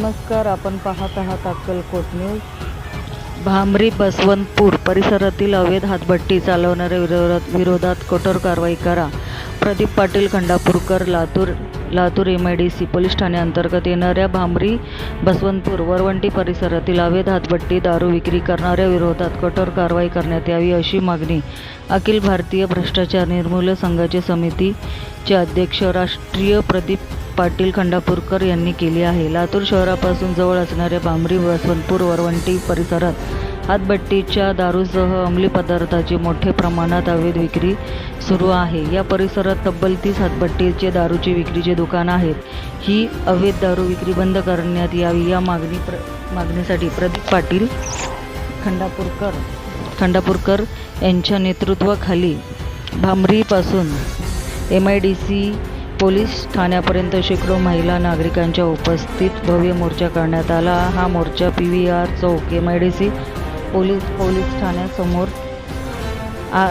नमस्कार आपण पाहत आहात अक्कलकोट न्यूज. भामरी बसवंतपूर परिसरातील अवैध हातभट्टी चालवणाऱ्या विरोधात विरोधात कठोर कारवाई करा. Pradeep Patil Khandapurkar Latur Latur M I D C police ठाण्याअंतर्गत येणाऱ्या भामरी बसवंतपूर वरवंटी परिसरातील अवैध हातभट्टी दारू विक्री करणाऱ्या विरोधात कठोर कारवाई करण्यात यावी अशी मागणी अखिल भारतीय भ्रष्टाचार निर्मूलन संघाचे समितीचे अध्यक्ष राष्ट्रीय प्रदीप पाटील खंडापूरकर यांनी केली आहे. लातूर शहरापासून जवळ असणाऱ्या भामरी वसवंतपूर वरवंटी परिसरात हातभट्टीच्या दारूसह अंमली पदार्थाची मोठ्या प्रमाणात अवैध विक्री सुरू आहे. या परिसरात तब्बल तीस हातभट्टीचे दारूची विक्रीचे दुकान आहेत. ही अवैध दारू विक्री बंद करण्यात यावी या मागणी प्र मागणीसाठी प्रदीप पाटील खंडापूरकर खंडापूरकर यांच्या नेतृत्वाखाली भांबरीपासून M I D C police ठाण्यापर्यंत शेकडो महिला नागरिकांच्या उपस्थित भव्य मोर्चा काढण्यात आला. हा मोर्चा P V R Chowk M I D C police police ठाण्यासमोर आ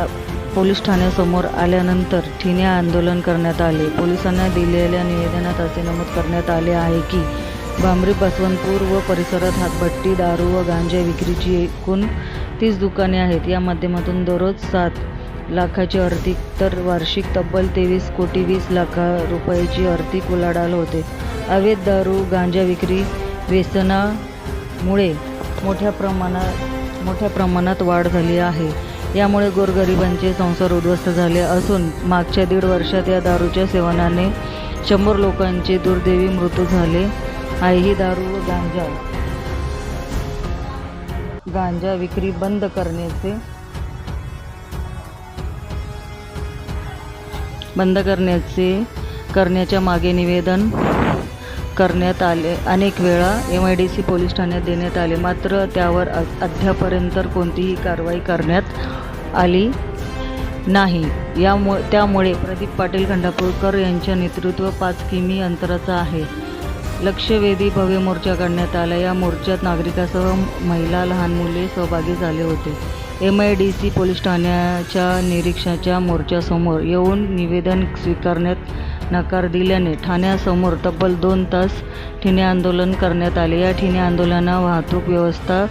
पोलीस ठाण्यासमोर आल्यानंतर ठिणे आंदोलन करण्यात आले. पोलिसांना दिलेल्या निवेदनात असे नमूद करण्यात आले आहे की भांबरी बसवंतपूर व परिसरात हातभट्टी दारू व गांजा विक्रीची एकूण तीस दुकाने आहेत. या माध्यमातून दररोज सात लाखाची आर्थिक तर वार्षिक तब्बल तेवीस कोटी वीस लाखा रुपयाची आर्थिक उलाढाल होते. अवैध दारू गांजा विक्री व्यसनामुळे मोठ्या प्रमाणात मोठ्या प्रमाणात वाढ झाली आहे. यामुळे गोरगरिबांचे संसार उद्ध्वस्त झाले असून मागच्या दीड वर्षात या दारूच्या सेवनाने शंभर लोकांचे दुर्दैवी मृत्यू झाले आहे. ही दारू व गांजा गांजा विक्री बंद करण्याचे बंद करण्याचे करण्याच्या मागे निवेदन करण्यात आले. अनेक वेळा M I D C police ठाण्यात देण्यात आले. मात्र त्यावर अद्यापर्यंत कोणतीही कारवाई करण्यात आली नाही. यामु त्यामुळे प्रदीप पाटील खंडापूरकर यांच्या नेतृत्व पाच किमी अंतराचा आहे. लक्षवेधी भव्य मोर्चा काढण्यात आला. या मोर्चात नागरिकासह महिला लहान मुले सहभागी झाले होते. M I D C police ठाण्याच्या निरीक्षणाच्या मोर्चासमोर येऊन निवेदन स्वीकारण्यात नकार दिल्याने ठाण्यासमोर तब्बल दोन तास ठिणे आंदोलन करण्यात आले. या ठिणे आंदोलनात वाहतूक व्यवस्था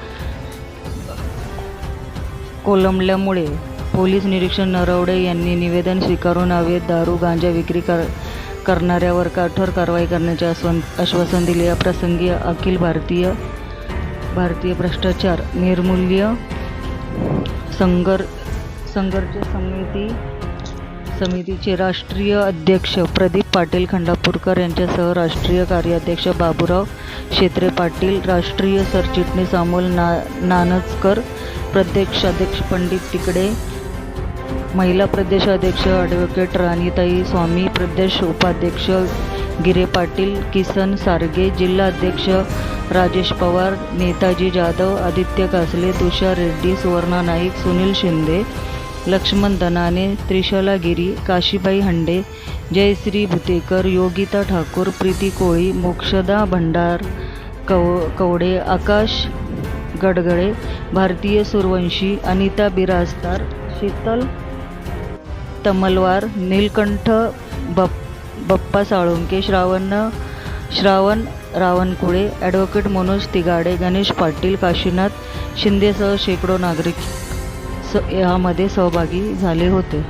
कोलंबल्यामुळे पोलीस निरीक्षक नरवडे यांनी निवेदन स्वीकारून अवैध दारू गांजा विक्री कर करणाऱ्यावर कठोर कारवाई करण्याचे आश्वन आश्वासन दिले. या प्रसंगी अखिल भारतीय भारतीय भ्रष्टाचार निर्मूल्य संघर संघर्ष समिती समितीचे राष्ट्रीय अध्यक्ष प्रदीप पाटील खंडापूरकर यांच्यासह राष्ट्रीय कार्याध्यक्ष बाबूराव शेत्रे पाटील राष्ट्रीय सरचिटणीस अमोल ना नानजकर प्रदेशाध्यक्ष पंडित तिकडे महिला प्रदेशाध्यक्ष ॲडव्होकेट राणीताई स्वामी प्रदेश उपाध्यक्ष गिरे पाटील किसन सारगे जिल्हाध्यक्ष राजेश पवार नेताजी जाधव आदित्य कासले तुषार रेड्डी सुवर्णा नाईक सुनील शिंदे लक्ष्मण दनाने त्रिशला गिरी काशीबाई हंडे जयश्री भुतेकर योगिता ठाकूर प्रीती कोळी मोक्षदा भंडार कव कवडे आकाश गडगडे भारतीय सूरवंशी अनिता बिराजदार शीतल तमलवार नीलकंठ बप बप्पा साळुंके श्रावण श्रावण रावणकुळे ॲडव्होकेट मनोज तिगाडे गणेश पाटील काशीनाथ शिंदेसह शेकडो नागरिक स यामध्ये सहभागी झाले होते.